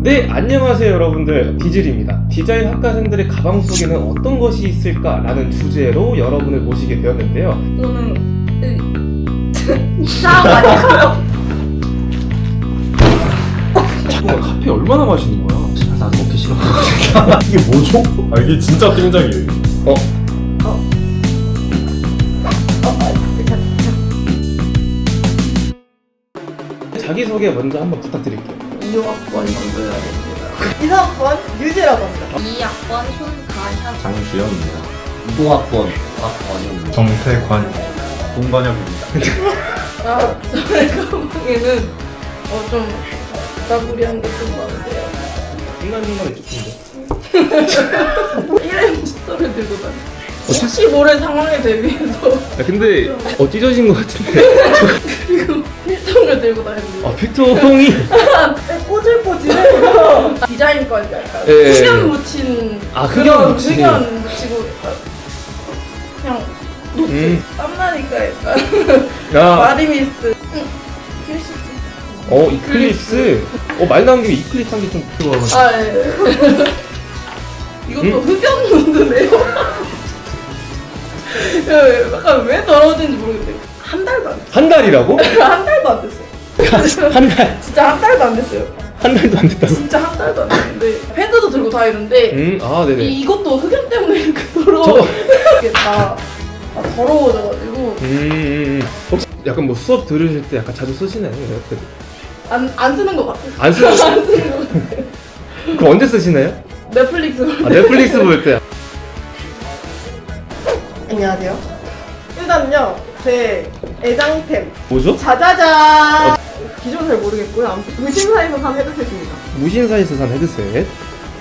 네, 안녕하세요 여러분들. 디즐입니다. 디자인 학과생들의 가방 속에는 어떤 것이 있을까 라는 주제로 여러분을 모시게 되었는데요. 이거는 이상한 거 아니에요? 잠깐만, 카페 얼마나 마시는 거야? 나 먹기 싫어. 이게 뭐죠? 아 이게 진짜 띵작이에요. 어? 자기소개 먼저 한번 부탁드릴게요. 2학번 정도여야 됩니다. 2학번 유지라고 합니다. 2학번 손가현. 장주현입니다. 이공학번 학번입니다. 정태관 동반혁입니다. 아, 저의 가방에는 어, 좀 나구리한 게좀 많은데요. 중간중간에 조금인데. 일회 칫솔을 들고 다녀요. 혹시 모를 상황에 대비해서 아, 근데 어 찢어진 것 같은데. 그리고 필통을 들고 다니는데 아, 픽토홍이. 꼬질꼬질해요. 디자인까지 약간 예. 흑연 묻힌 아, 흑연 그런 묻힌. 흑연 묻히고 약간 그냥 노트 음. 땀나니까 약간 야, 마리미스 응. 필수 어 이클립스. 어말 나온 김에 이클립스 한 개 좀 들어가면. 아 예. 이것도 음? 흑연 무드네요. 예, 약간 왜 더러워진지 모르겠는데 한 달도 안 됐어요. 한 달이라고? 한 달도 안 됐어요. 한 달. 진짜 한 달도 안 됐어요. 한 달도 안 됐다고. 진짜 한 달도 안 됐는데 패드도 들고 다니는데 음, 아, 네네. 이, 이것도 흑연 때문에 이렇게 더러워. 저거. 이게 다, 다 더러워져가지고 음, 음, 음. 혹시 약간 뭐 수업 들으실 때 약간 자주 쓰시나요? 이렇게? 안, 안 쓰는 것 같아요. 안 쓰는 안 쓰는 것 같아요. 그럼 언제 쓰시나요? 넷플릭스 볼 아, 때. 넷플릭스 볼 때. 안녕하세요. 일단요, 제 애장템. 뭐죠? 자자잔! 기존 잘 모르겠고요. 아무튼 의심사에서 산 헤드셋입니다. 무신사에서 산 헤드셋.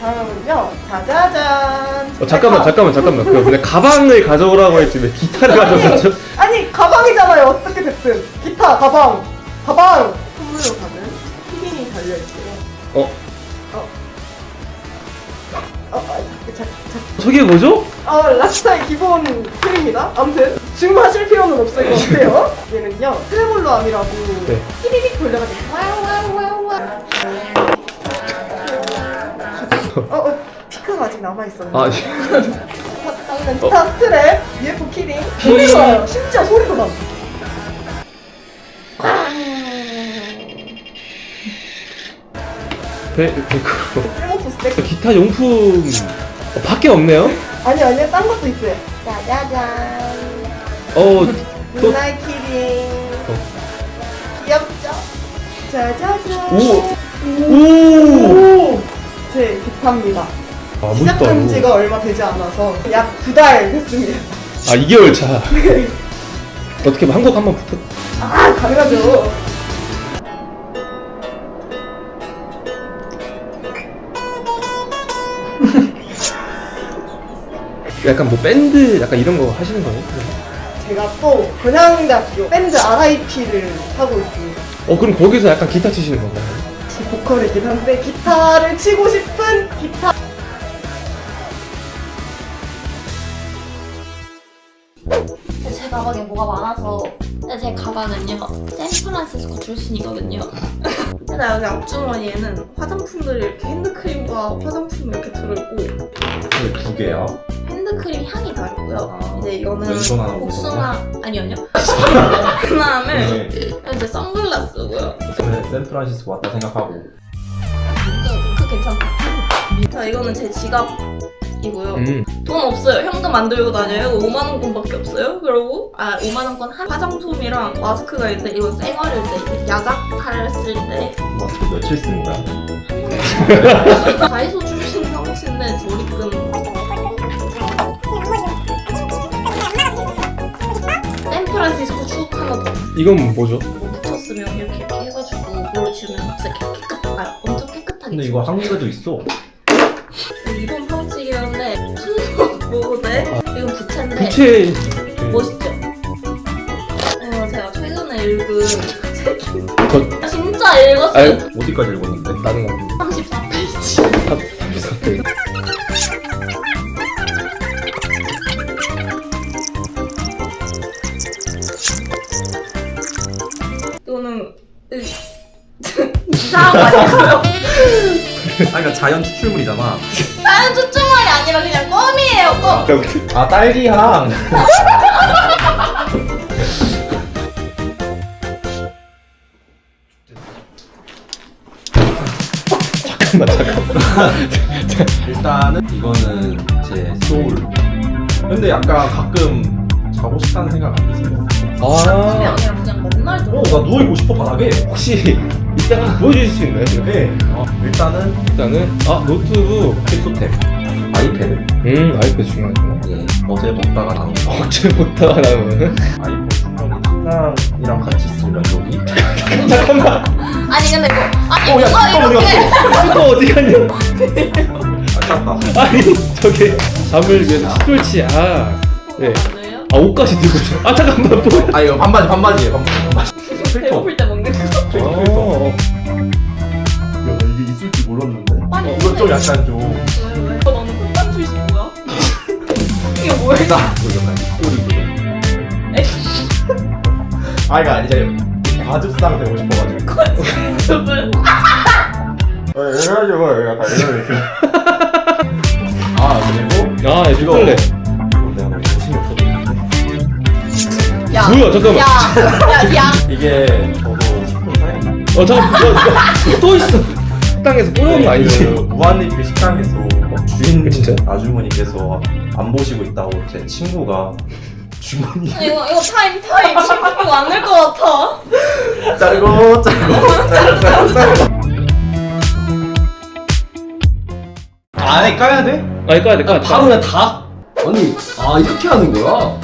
다음은요, 자자잔! 어, 잠깐만, 잠깐만, 잠깐만. 그 근데 가방을 가져오라고 했지 왜 기타를 가져왔죠? 아니, 가방이잖아요. 어떻게 됐든. 기타, 가방, 가방! 선물로 받은 키링이 달려있고요. 어, 어, 아, 자, 자, 저게 뭐죠? 아, 락스타의 기본 킬입니다. 아무튼 주문하실 필요는 것 같아요. 얘는요, 트레몰로 암이라고 네. 띠리릭 돌려가지고 와와와와 어, 어, 피크가 아직 남아있었는데 아, 다음은 기타 스트랩, UFO 키링 소리가. 진짜 소리가 나 배, 배 그. 쓸모없어 스택 기타 용품 어, 밖에 없네요? 아니 아니 딴 것도 있어요 짜자잔 어, 또, 문나이 키링 귀엽죠? 짜자잔 오! 오! 오! 제 기타입니다 아, 시작한. 지가 얼마 되지 않아서 약 두 달 됐습니다. 아, 2개월 차. 어떻게 뭐 한곡 한번 부탁. 아, 가능하죠. 약간 뭐 밴드 약간 이런 거 하시는 거예요? 제가 또 건양대학교 밴드 RIP를 하고 있습니다. 어, 그럼 거기서 약간 기타 치시는 건가요? 제 보컬이긴 한데 기타를 치고 싶은 기타 제 가방에 뭐가 많아서 근데 제 가방은요 샌프란시스코 출신이거든요 근데 여기 앞주머니에는 화장품들이 이렇게 핸드크림과 화장품이 이렇게 들어있고 두 개야. 핸드크림 향이 다르고요. 아, 이제 이거는 왼손 하나 복숭아 아니요 아니요. 그 다음에 네. 이제 선글라스고요. 저는 샌프란시스코 왔다 생각하고 그 괜찮다. 자 이거는 제 지갑이고요. 음. 돈 없어요. 현금 안 들고 다녀요. 5만 원권밖에 없어요. 그리고 아 5만 원권 한 화장솜이랑 마스크가 있는데 이건 쌩얼일 때 야작할 쓸때 마스크 며칠 쓰는 거야? 다이소 출신 상신데 머리끈 프란시스코 추억 하나 더 이건 뭐죠? 묻혔으면 이렇게 이렇게 해가지고 물을 지우면 진짜 깨끗 아 엄청 깨끗하게 근데 이거 한국에도 있어. 이건 파우치기였는데 순서 뭐대 이건 부채인데 부채. 멋있죠? 어 제가 최근에 읽은 책이 저, 진짜 읽었어요 아유. 어디까지 읽었는데? 나는 그러니까 자연 추출물이잖아. 자연 추출물이 아니라 그냥 껌이에요 껌 아 딸기향. 잠깐만 잠깐만. 일단은 이거는 제 소울. 근데 약간 가끔 자고 싶다는 생각 안 드세요? 아 아니라 그냥 맨날 들어 어, 나 누워 있고 싶어 바닥에. 혹시 한번 보여주실 수 있나요? 네. 어, 일단은 일단은 아 노트북. 필소템, 아이패드. 음 아이패드 중요하죠. 예. 어제 먹다가 나온 거. 어째 못하가 나오면 아이폰 충전이 신랑이랑 같이 쓰면 여기. 잠깐만 아니 근데 뭐 아니 어, 야, 잠깐만, 이렇게 또 어디 갔냐? 아깝다. 아니 저게 잠을 위해서 스트레치 아 네. 뭐예요? 아 옷까지 들고 있어. 아 잠깐만 뭐? 아 이거 반바지 반바지예요. 반바지. 반바지. 필터. 배고플 때 먹는 거 어. 야, 줄 몰랐는데. 아니 이거 좀 약간 좀. 왜 왜? 어, 너는 콧단 출신 뭐야? 이게 뭐야? 딱 약간 꼬리 부분. 아 이거 아니죠. 과즙상 되고 싶어가지고. 여러분 어, 이래가지고 약간 이런 아 그리고 아 초콜릿. 이거 내가 정신이 없었는데. 야 뭐야 잠깐만. 야 야 야 이게 저도 식품 사용. 어 잠깐 뭐, 또 있어. 식당에서 뿌려온 거 아니지? 그 무한리필 식당에서 뭐 주인 진짜? 아주머니께서 안 보시고 있다고 제 친구가 주머니 이거 이거 타임 타임 친구 안될 것 같아 짧고 짧고 짧고 짧고 짧고 안에 까야 돼? 아니 까야 돼 까야 돼. 바로 그냥 다? 아니 아 이렇게 하는 거야?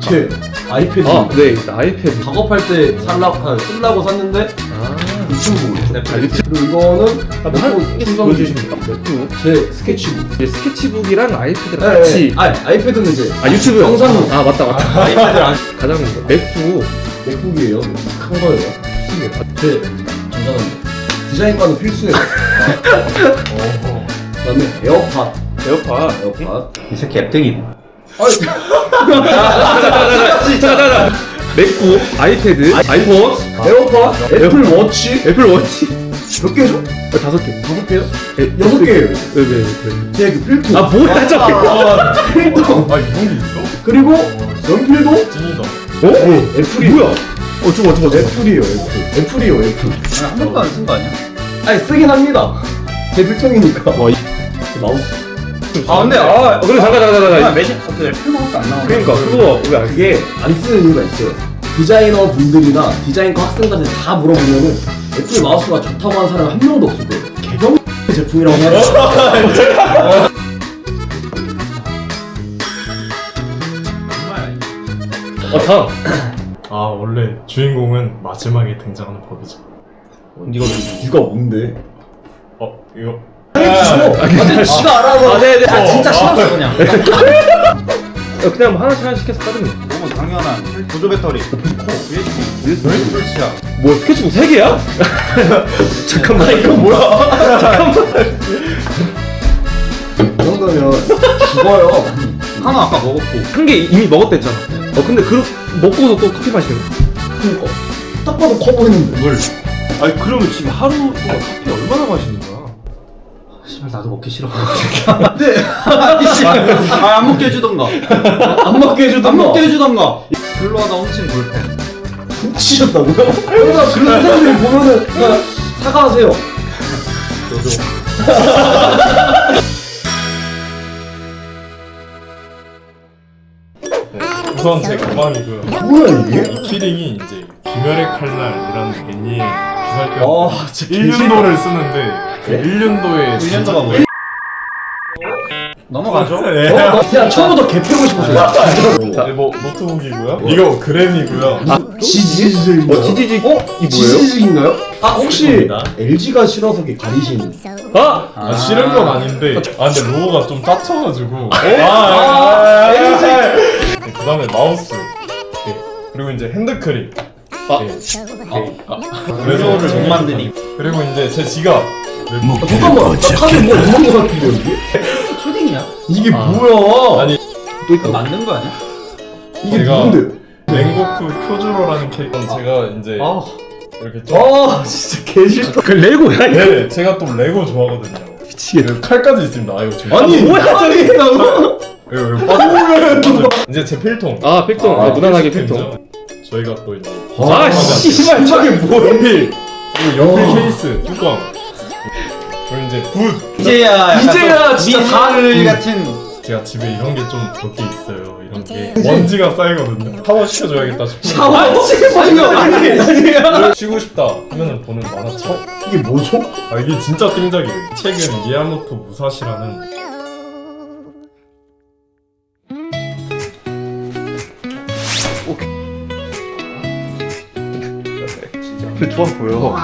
제 아이패드 아, 네, 일단 아이패드. 작업할 때 살라, 아, 쓰려고 샀는데 아, 유튜브 있어 아, 유튜브. 그리고 이거는 아, 뭐 한, 충전 보여주십니까? 네, 제 스케치북 이제 스케치북이랑 아이패드랑 네, 같이. 네. 아 아이패드는 이제 아, 유튜브. 영상으로. 아, 맞다, 맞다. 아이패드 안 가장. 맥북. 맥북이에요 큰 거예요 좋습니다. 제 전자는 디자인과는 필수예요 그다음에 에어팟 에어팟. 에어팟 이 새끼 앱등이 자자자자. 맥북, 아이패드, 아이폰, 에어팟 애플 워치 애플 워치. 몇 개죠? 어, 다섯 개. 다섯 개요? 에, 여섯 개예요 네, 네, 네. 제그 필터 아, 뭐야, 저게. 필터 아 이런 게 있어? 그리고 연필도 찐이다. 어? 네, 애플이 뭐야? 어, 저거, 저거, 저거. 애플이에요 애플 애플이요 애플 한 번도 안 쓴 거 아니야? 아니 쓰긴 합니다 제 필통이니까 와, 이- 마우스 아 근데 아 어, 그래, 잠깐, 잠깐, 잠깐. 메시 어떻게 필모밖에 안 나오네 그러니까, 그거 왜 안 그게 안 쓰는 이유가 있어요 디자이너 분들이나 디자인과 학생들한테 다 물어보면은 애플 마우스가 좋다고 하는 사람이 한 명도 없을 거예요 개경 제품이라고 하는 어, 다음. 아 원래 주인공은 마지막에 등장하는 법이죠. 이거. 이유가 뭔데? 어 이거 아니 지가 알아서 아, 네, 네. 아 진짜 싫었어 그냥. 어, 그냥 뭐 하나씩 하나씩 해서 따르면 돼. 너무 당연한 보조 배터리. USB USB 설치야. 뭐 스케치북 3개야? 잠깐만. 이거 뭐야? 이 정도면 죽어요. 하나 아까 먹었고. 한 개 이미 먹었댔잖아. 어 근데 그 먹고도 또 커피 마시는 거 그러니까. 딱 봐도 커 보이는데. 물 아니 그러면 지금 하루 동안 커피 얼마나 마시는 거야? 씨발 나도 먹기 싫어. 아안 먹게 해주던가. 안 먹게 해주던가. 안 먹게 해주던가. 글로 하다 훔친 볼펜. 훔치셨다고요? 그러니까 그런 사람들이 보면은 그냥 사과하세요. 우선 제 가방이고요. 뭐야 이게? 이 키링이 이제 귀멸의 칼날이라는 애니의 비 아 진짜 1년도를 쓰는데 그 1년도에 1년도가 뭐야? 넘어가죠 네. 어, 그냥 처음부터 개 패고 싶었어요 네, 뭐 노트북이고요. 이거 그램이고요. 지지직인가요? 어 지지직 어? 이 뭐예요? 지지직인가요? 아 혹시. LG가 싫어서 이게 가리신 아! 아, 싫은 건 아닌데 아 근데 로고가 좀 짜쳐가지고 아, 아, 그 다음에 마우스 네. 그리고 이제 핸드크림 아. 네. 아, 그래서 못 만드니 그리고 이제 제 지갑 아, 잠깐만 나 카드 뭐 없는 거 같은데 이게? 초딩이야 이게 아. 뭐야 아니 또 있다 만든 거 아니야? 이게 제가- 누군데? 랭고쿠 표주로라는 캐릭터 제가 이제 아 이렇게 좀 아 진짜 개 싫다 그 레고야 이거? 네, 제가 또 레고 좋아하거든요 미치겠다. 칼까지 있습니다. 아 이거 제일 아니 뭐야 저기 있다고? 이거 이거 빠져. 이제 제 필통. 아 필통 아, 무난하게 필통. 저희가 또 이제 아 씨발 저게 뭐야? 연필. 그리고 연필 케이스. 뚜껑. 그리고 이제 붓 이제야 이제야 진짜 다 미술 같은 제가 집에 이런 게 좀 몇 개 있어요. 이런 게 먼지가 쌓이거든요. 샤워 시켜줘야겠다 싶어요. 샤워? 아니 아니 아니야. 쉬고 싶다 하면은 보는 만화책 이게 뭐죠? 아 이게 진짜 띵작이에요. 책은 미야모토 무사시라는 좋아 보여